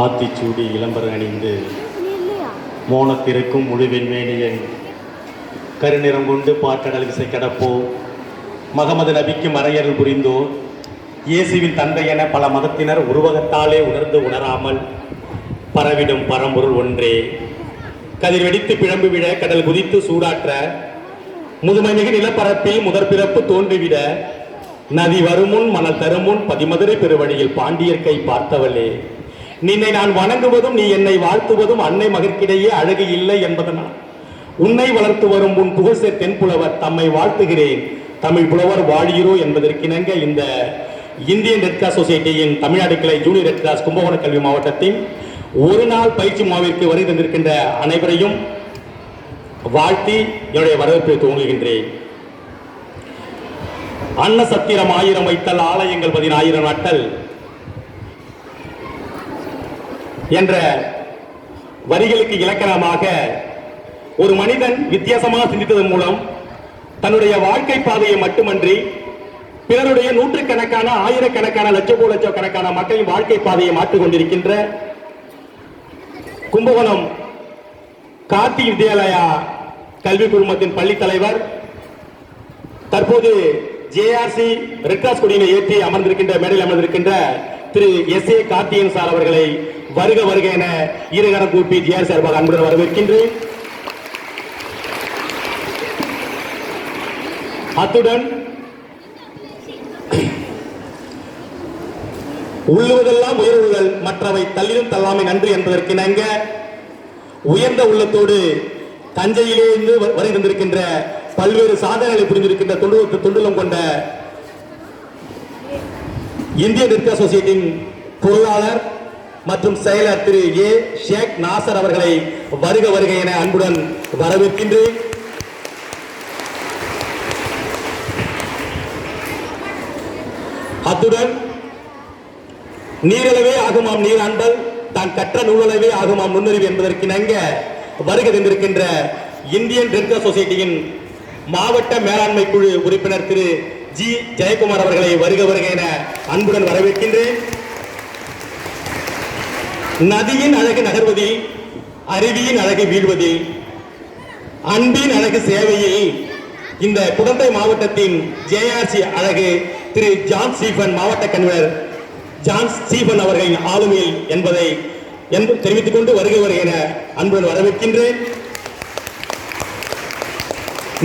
ஆத்திச்சூடி இளம்பரம் அணிந்து மோனத்திருக்கும் முழுவின் மேனியன் கருநிறம் கொண்டு பாட்டடல் விசை கடப்போ. மகமது நபிக்கு மறையருள் புரிந்தோர் இயேசுவின் தந்தை என பல மதத்தினர் உருவகத்தாலே உணர்ந்து உணராமல் பரவிடும் பரம்பொருள் ஒன்றே. கதிர் வெடித்து பிழம்பு விட கடல் குதித்து சூடாற்ற முதுமைமிகு நிலப்பரப்பில் முதற் பிறப்பு தோன்றிவிட நதி வருமுன் மணல் தருமுன் பதிமதுரை பெருவழியில் பாண்டியர் கை பார்த்தவளே. நின்னை நான் வணங்குவதும் நீ என்னை வாழ்த்துவதும் அன்னை மகற்கிடையே அழகு இல்லை என்பதனால். உன்னை வளர்த்து வரும் உன் தென் தென்புலவர் தம்மை வாழ்த்துகிறேன். தமிழ் புலவர் வாழியிரோ என்பதற்கிணங்க இந்த இந்தியன் ரெட் கிராஸ் சொசைட்டியின் தமிழ்நாடு கிளை ஜூனியர் ரெட் கிராஸ் கும்பகோண கல்வி மாவட்டத்தின் ஒரு நாள் பயிற்சி மாவிற்கு வருகை தந்திருக்கின்ற அனைவரையும் வாழ்த்தி என்னுடைய வரவேற்பை துவங்குகின்றேன். அன்னசத்திரம் ஆயிரம் வைத்தல் ஆலயங்கள் பதினாயிரம் நாட்டல் என்ற வரிகளுக்கு இலக்கணமாக ஒரு மனிதன் வித்தியாசமாக சிந்தித்ததன் மூலம் தன்னுடைய வாழ்க்கை பாதையை மட்டுமன்றி பிறருடைய நூற்றுக்கணக்கான ஆயிரக்கணக்கான லட்சப்போ லட்சக்கணக்கான மக்களின் வாழ்க்கை பாதையை மாற்றிக் கொண்டிருக்கின்ற கும்பகோணம் கார்த்தி வித்யாலயா கல்வி குழுமத்தின் பள்ளி தலைவர். தற்போது ஜேஆர்சி ரெட்காஸ் கொடியினை ஏற்றி அமர்ந்திருக்கின்ற மேடையில் அமர்ந்திருக்கின்ற திரு எஸ் ஏ கார்த்தியன் சார் அவர்களை வருக வருக என இருகரம் கூப்பி ஜேஆர் சார்பாக அன்புடன் வரவேற்கின்றேன். அத்துடன் உள்ளுவதெல்லாம் உயர்வுகள் மற்றவை தள்ளிலும் தள்ளாமை நன்றி என்பதற்கிணங்க உயர்ந்த உள்ளத்தோடு தஞ்சையிலே இருந்து வ- வருகின்றிருக்கின்ற பல்வேறு சாதனைகளை புரிந்திருக்கின்ற தொண்டு தொண்டுலம் கொண்ட இந்திய நிற்க சொசைட்டியின் பொருளாளர் மற்றும் செயலர் திரு ஏ. ஷேக் நாசர் அவர்களை வருக வருக என அன்புடன் வரவேற்கின்றேன். அத்துடன் நீரளவே ஆகுமாம் நீராண்டல் தான் கற்ற நூலளவே ஆகுமாம் என்பதற்கு இணங்க வருகை தந்திருக்கின்ற இந்தியன் ரெட் கிராஸ் சொசைட்டியின் மாவட்ட மேலாண்மை குழு உறுப்பினர் திரு ஜி ஜெயக்குமார் அவர்களை வருக வருக என அன்புடன் வரவேற்கின்றேன். நதியின் அழகு நகர்வதில் அருவியின் அழகு வீழ்வதில் அன்பின் அழகு சேவையில் இந்த குடந்தை மாவட்டத்தின் ஜேஆர்சி அழகு திரு ஜான் ஸ்டீஃபன் மாவட்ட கன்வீனர் ஜான் ஸ்டீபன் அவர்களின் ஆளுமையில் என்பதை என்று தெரிவித்துக் கொண்டு வருகை என அன்புடன் வரவேற்கின்றேன்.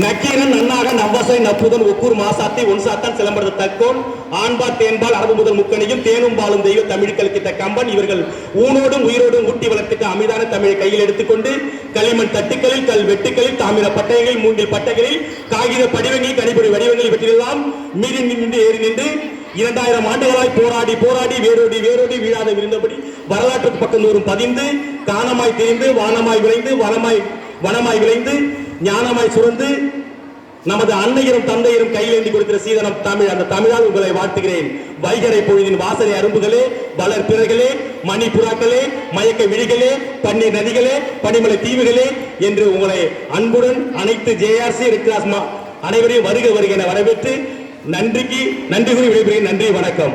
நக்கீரன் நன்னாக நவ்வசை நப்புதன் ஒக்கூர் மாசாத்தி ஒன்சாத்தான் சிலம்பரத தக்கோன். ஆண்பால் தேன்பால் அரபு முதல் முக்கணியும் தேனும் பாலும் தெய்வ தமிழ் கலக்கித்த கம்பன். இவர்கள் ஊனோடும் உயிரோடும் ஊட்டி வளர்த்திட்ட அமிதான தமிழை கையில் எடுத்துக்கொண்டு களிமண் தட்டுக்களில் கல் வெட்டுக்களில் தாமிர பட்டயங்களில் மூங்கில் பட்டைகளில் காகித படிவங்களில் கணிப்பொறி வடிவங்களில் இவற்றிலெல்லாம் மீறி நின்று ஏறி நின்று இரண்டாயிரம் ஆண்டுகளாய் போராடி போராடி வேரோடி வேரோடி வீழாத விழுந்தபடி வரலாற்றுக்கு பக்கம் தோறும் பதிந்து காணமாய் தெரிந்து வானமாய் விளைந்து வனமாய் வனமாய் விளைந்து ஞானமாய் சுரந்து நமது அன்னையரும் தந்தையரும் கையிலேந்தி கொடுக்கிற சீதனம் தமிழ் அந்த தமிழால் உங்களை வாழ்த்துகிறேன். வைகரை பொழுதின் வாசனை அரும்புகளே வளர் மணி புறாக்களே மயக்க விழிகளே பன்னீர் நதிகளே பனிமலை தீவுகளே என்று உங்களை அன்புடன் அனைத்து ஜேஆர்சி ரெட்ராஸ்மா அனைவரையும் வருக வருக என வரவேற்று நன்றிக்கு நன்றி கூறி விடைபெறுகிறேன். நன்றி வணக்கம்.